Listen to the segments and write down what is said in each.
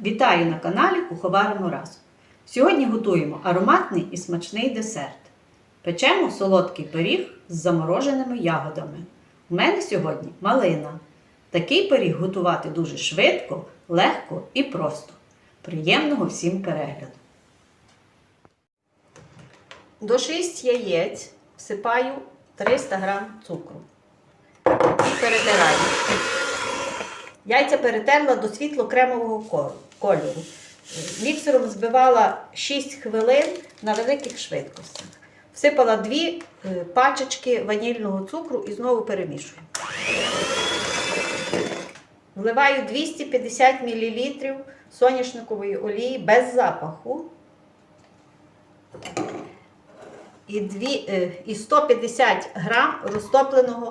Вітаю на каналі Куховаримо разом. Сьогодні готуємо ароматний і смачний десерт. Печемо солодкий пиріг з замороженими ягодами. У мене сьогодні малина. Такий пиріг готувати дуже швидко, легко і просто. Приємного всім перегляду. До 6 яєць всипаю 300 г цукру і перетираю. Яйця перетерла до світло-кремового кольору. Міксером збивала 6 хвилин на великих швидкостях. Всипала 2 пачечки ванільного цукру і знову перемішую. Вливаю 250 мл соняшникової олії без запаху. І, дві, е, і 150 грам розтопленого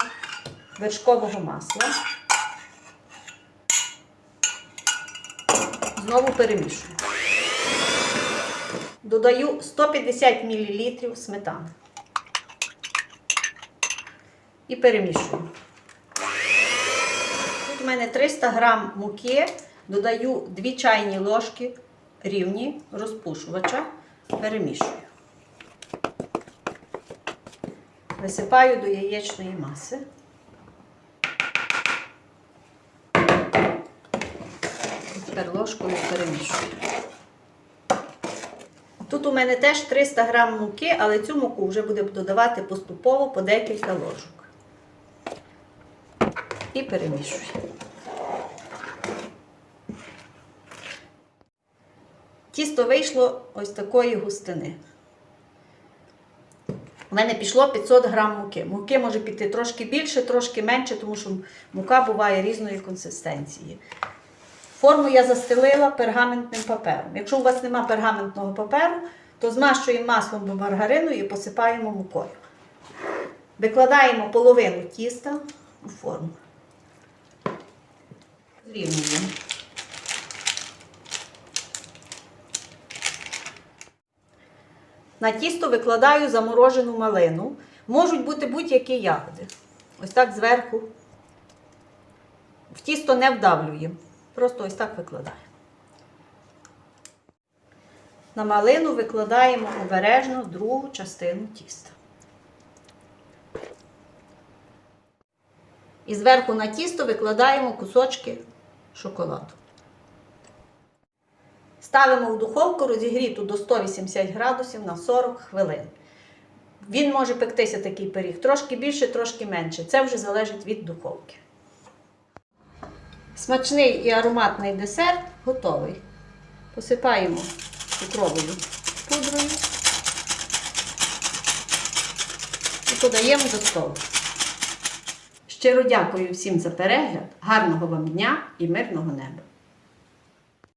вершкового масла. Знову перемішую. Додаю 150 мл сметани. І перемішую. Тут у мене 300 г муки, додаю 2 чайні ложки рівні розпушувача, перемішую. Висипаю до яєчної маси. Тепер ложкою перемішую. Тут у мене теж 300 грам муки, але цю муку вже будемо додавати поступово по декілька ложок. І перемішую. Тісто вийшло ось такої густини. У мене пішло 500 грам муки. Муки може піти трошки більше, трошки менше, тому що мука буває різної консистенції. Форму я застелила пергаментним папером. Якщо у вас нема пергаментного паперу, то змащуємо маслом або маргариною і посипаємо мукою. Викладаємо половину тіста у форму. Зрівнюємо. На тісто викладаю заморожену малину. Можуть бути будь-які ягоди. Ось так зверху. В тісто не вдавлюємо. Просто ось так викладаємо. На малину викладаємо обережно другу частину тіста. І зверху на тісто викладаємо кусочки шоколаду. Ставимо в духовку розігріту до 180 градусів на 40 хвилин. Він може пектися такий пиріг трошки більше, трошки менше. Це вже залежить від духовки. Смачний і ароматний десерт готовий. Посипаємо цукровою пудрою і подаємо до столу. Щиро дякую всім за перегляд, гарного вам дня і мирного неба!